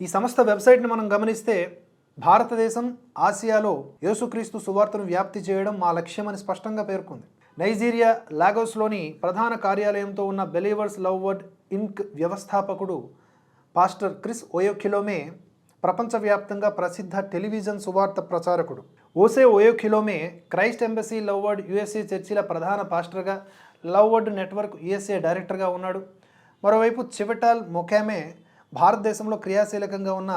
ఈ సంస్థ వెబ్సైట్ని మనం గమనిస్తే భారతదేశం ఆసియాలో యేసుక్రీస్తు సువార్తను వ్యాప్తి చేయడం మా లక్ష్యమని స్పష్టంగా పేర్కొంది. నైజీరియా లాగోస్లోని ప్రధాన కార్యాలయంతో ఉన్న బెలీవర్స్ లవ్ వర్డ్ ఇంక్ వ్యవస్థాపకుడు పాస్టర్ క్రిస్ ఓయోకిలోమే ప్రపంచవ్యాప్తంగా ప్రసిద్ధ టెలివిజన్ సువార్త ప్రచారకుడు. ఓసే Oyakhilome Christ Embassy Love World USA చర్చిల ప్రధాన పాస్టర్గా లవ్ వర్డ్ నెట్వర్క్ యుఎస్ఏ డైరెక్టర్గా ఉన్నాడు. మరోవైపు చివటాల్ మొకామే భారతదేశంలో క్రియాశీలకంగా ఉన్న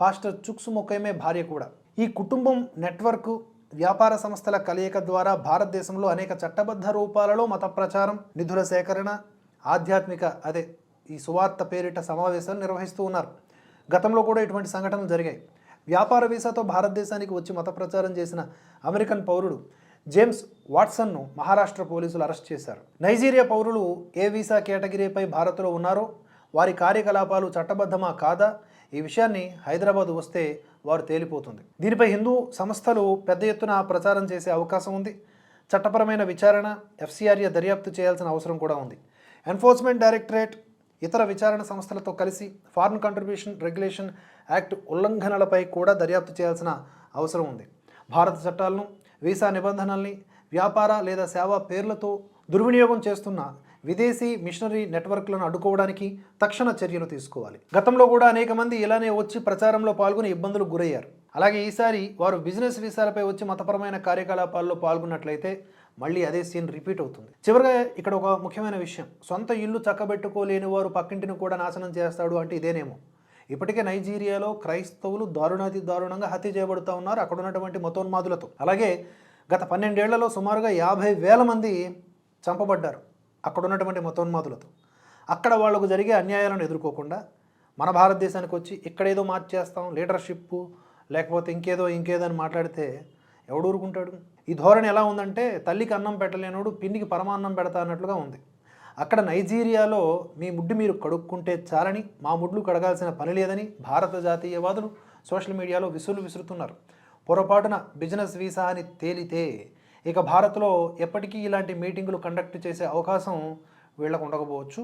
పాస్టర్ చుక్స్ మొక్కయమే భార్య కూడా. ఈ కుటుంబం నెట్వర్క్ వ్యాపార సంస్థల కలయిక ద్వారా భారతదేశంలో అనేక చట్టబద్ధ రూపాలలో మత ప్రచారం నిధుల సేకరణ ఆధ్యాత్మిక అదే ఈ సువార్త పేరిట సమావేశాలు నిర్వహిస్తూ ఉన్నారు. గతంలో కూడా ఇటువంటి సంఘటనలు జరిగాయి. వ్యాపార వీసాతో భారతదేశానికి వచ్చి మత ప్రచారం చేసిన అమెరికన్ పౌరుడు జేమ్స్ వాట్సన్ను మహారాష్ట్ర పోలీసులు అరెస్ట్ చేశారు. నైజీరియా పౌరులు ఏ వీసా కేటగిరీపై భారత్లో ఉన్నారో వారి కార్యకలాపాలు చట్టబద్ధమా కాదా? ఈ విషయాన్ని హైదరాబాద్ వస్తే వారు తేలిపోతుంది. దీనిపై హిందూ సంస్థలు పెద్ద ఎత్తున ప్రచారం చేసే అవకాశం ఉంది. చట్టపరమైన విచారణ ఎఫ్సిఆర్ఏ దర్యాప్తు చేయాల్సిన అవసరం కూడా ఉంది. ఎన్ఫోర్స్మెంట్ డైరెక్టరేట్ ఇతర విచారణ సంస్థలతో కలిసి ఫారిన్ కంట్రిబ్యూషన్ రెగ్యులేషన్ యాక్ట్ ఉల్లంఘనలపై కూడా దర్యాప్తు చేయాల్సిన అవసరం ఉంది. భారత చట్టాలను వీసా నిబంధనల్ని వ్యాపార లేదా సేవా పేర్లతో దుర్వినియోగం చేస్తున్న విదేశీ మిషనరీ నెట్వర్క్లను అడ్డుకోవడానికి తక్షణ చర్యలు తీసుకోవాలి. గతంలో కూడా అనేక మంది ఇలానే వచ్చి ప్రచారంలో పాల్గొని ఇబ్బందులకు గురయ్యారు. అలాగే ఈసారి వారు బిజినెస్ వీసాలపై వచ్చి మతపరమైన కార్యకలాపాల్లో పాల్గొన్నట్లయితే మళ్ళీ అదే సీన్ రిపీట్ అవుతుంది. చివరిగా ఇక్కడ ఒక ముఖ్యమైన విషయం. సొంత ఇల్లు చక్కబెట్టుకోలేని వారు పక్కింటిని కూడా నాశనం చేస్తాడు అంటే ఇదేనేమో. ఇప్పటికే నైజీరియాలో క్రైస్తవులు దారుణాతి దారుణంగా హత్య చేయబడుతూ ఉన్నారు అక్కడ ఉన్నటువంటి మతోన్మాదులతో. అలాగే గత పన్నెండేళ్ళలో సుమారుగా యాభై వేల మంది చంపబడ్డారు అక్కడ ఉన్నటువంటి మతోన్మాదులతో. అక్కడ వాళ్ళకు జరిగే అన్యాయాలను ఎదుర్కోకుండా మన భారతదేశానికి వచ్చి ఇక్కడేదో మార్చేస్తాం లీడర్షిప్ లేకపోతే ఇంకేదో ఇంకేదో అని మాట్లాడితే ఎవడు ఊరుకుంటాడు ఈ ధోరణి ఎలా ఉందంటే తల్లికి అన్నం పెట్టలేనోడు పిన్నికి పరమాన్నం పెడతా అన్నట్లుగా ఉంది. అక్కడ నైజీరియాలో మీ ముడ్డు మీరు కడుక్కుంటే చాలని మా ముడ్లు కడగాల్సిన పని లేదని భారత జాతీయవాదులు సోషల్ మీడియాలో విసులు విసురుతున్నారు. పొరపాటున బిజినెస్ వీసా అని తేలితే ఇక భారత్లో ఎప్పటికీ ఇలాంటి మీటింగులు కండక్ట్ చేసే అవకాశం వీళ్ళకు ఉండకపోవచ్చు.